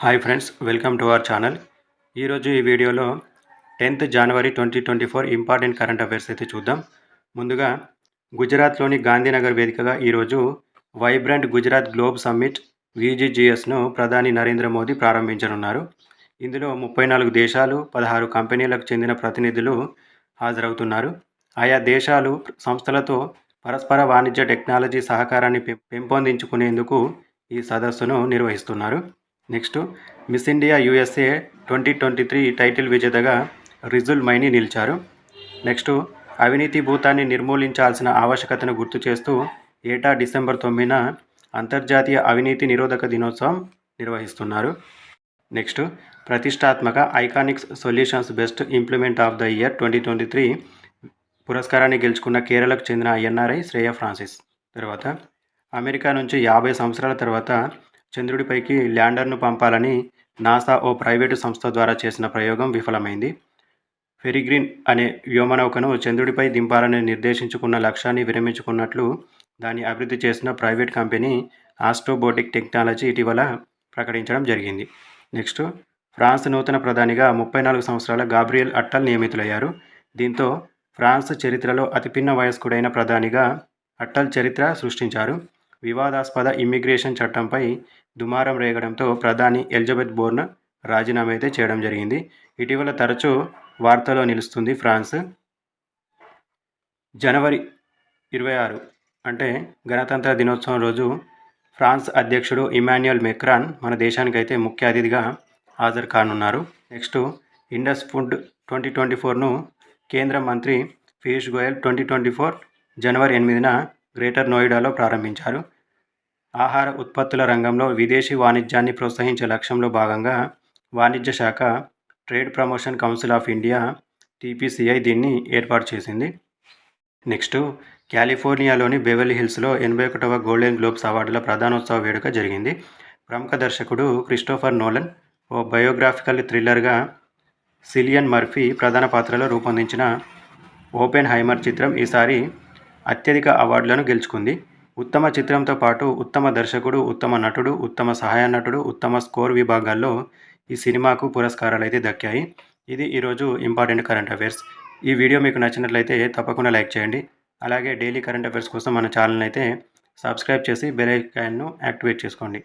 Hi friends welcome to our channel. ఈరోజు ఈ వీడియోలో tenth January twenty twenty four important current affairs అయితే చూద్దాం. ముందుగా గుజరాత్లోని గాంధీనగర్ వేదికగా ఈరోజు వైబ్రెంట్ గుజరాత్ గ్లోబ్ సమ్మిట్ విజిజిఎస్ను ప్రధాని నరేంద్ర మోదీ ప్రారంభించనున్నారు. ఇందులో ముప్పై నాలుగు దేశాలు పదహారు కంపెనీలకు చెందిన ప్రతినిధులు హాజరవుతున్నారు. ఆయా దేశాలు సంస్థలతో పరస్పర వాణిజ్య టెక్నాలజీ సహకారాన్ని పెం- పెంపొందించుకునేందుకు ఈ సదస్సును నిర్వహిస్తున్నారు. Next Miss India USA twenty twenty three title విజేతగా రిజుల్ మైని నిలిచారు. నెక్స్ట్ అవినీతి భూతాన్ని నిర్మూలించాల్సిన ఆవశ్యకతను గుర్తు చేస్తూ ఏటా డిసెంబర్ తొమ్మిదిన అంతర్జాతీయ అవినీతి నిరోధక దినోత్సవం నిర్వహిస్తున్నారు. నెక్స్ట్ ప్రతిష్టాత్మక iconics solutions best implement of the year twenty twenty three పురస్కారాన్ని గెలుచుకున్న కేరళకు చెందిన ఎన్ఆర్ఐ శ్రేయ ఫ్రాన్సిస్. తర్వాత అమెరికా నుంచి యాభై సంవత్సరాల తర్వాత చంద్రుడిపైకి ల్యాండర్ను పంపాలని నాసా ఓ ప్రైవేటు సంస్థ ద్వారా చేసిన ప్రయోగం విఫలమైంది. ఫెరిగ్రిన్ అనే వ్యోమనౌకను చంద్రుడిపై దింపాలని నిర్దేశించుకున్న లక్ష్యాన్ని విరమించుకున్నట్లు దాన్ని అభివృద్ధి చేసిన ప్రైవేట్ కంపెనీ ఆస్ట్రోబోటిక్ టెక్నాలజీ ఇటీవల ప్రకటించడం జరిగింది. నెక్స్ట్ ఫ్రాన్స్ నూతన ప్రధానిగా ముప్పై నాలుగు సంవత్సరాల గాబ్రియల్ అట్టల్ నియమితులయ్యారు. దీంతో ఫ్రాన్స్ చరిత్రలో అతిపిన్న వయస్కుడైన ప్రధానిగా అట్టల్ చరిత్ర సృష్టించారు. వివాదాస్పద ఇమ్మిగ్రేషన్ చట్టంపై దుమారం రేగడంతో ప్రధాని ఎలిజబెత్ బోర్న్ రాజీనామా అయితే చేయడం జరిగింది. ఇటీవల తరచూ వార్తలో నిలుస్తుంది ఫ్రాన్స్. జనవరి ఇరవై ఆరు అంటే గణతంత్ర దినోత్సవం రోజు ఫ్రాన్స్ అధ్యక్షుడు ఇమాన్యుయల్ మెక్రాన్ మన దేశానికైతే ముఖ్య అతిథిగా హాజరు కానున్నారు. Next Indus food twenty twenty ఫోర్ను కేంద్ర మంత్రి Piyush Goyal twenty twenty four January ఎనిమిదిన గ్రేటర్ నోయిడాలో ప్రారంభించారు. ఆహార ఉత్పత్తుల రంగంలో విదేశీ వాణిజ్యాన్ని ప్రోత్సహించే లక్ష్యంలో భాగంగా వాణిజ్య శాఖ trade promotion council of India TPCI దీన్ని ఏర్పాటు చేసింది. నెక్స్ట్ కాలిఫోర్నియాలోని బెవెల్ హిల్స్లో ఎనభై ఒకటవ గోల్డెన్ గ్లోబ్స్ అవార్డుల ప్రధానోత్సవ వేడుక జరిగింది. ప్రముఖ దర్శకుడు క్రిస్టోఫర్ నోలన్ ఓ బయోగ్రాఫికల్ థ్రిల్లర్గా సిలియన్ మర్ఫీ ప్రధాన పాత్రలో రూపొందించిన ఓపెన్ హైమర్ చిత్రం ఈసారి అత్యధిక అవార్డులను గెలుచుకుంది. ఉత్తమ చిత్రంతో పాటు ఉత్తమ దర్శకుడు ఉత్తమ నటుడు ఉత్తమ సహాయ నటుడు ఉత్తమ స్కోర్ విభాగాల్లో ఈ సినిమాకు పురస్కారాలు అయితే దక్కాయి. ఇది ఈరోజు ఇంపార్టెంట్ కరెంట్ అఫైర్స్. ఈ వీడియో మీకు నచ్చినట్లయితే తప్పకుండా లైక్ చేయండి. అలాగే డైలీ కరెంట్ అఫైర్స్ కోసం మన ఛానల్ అయితే సబ్స్క్రైబ్ చేసి బెల్ ఐకాన్ను యాక్టివేట్ చేసుకోండి.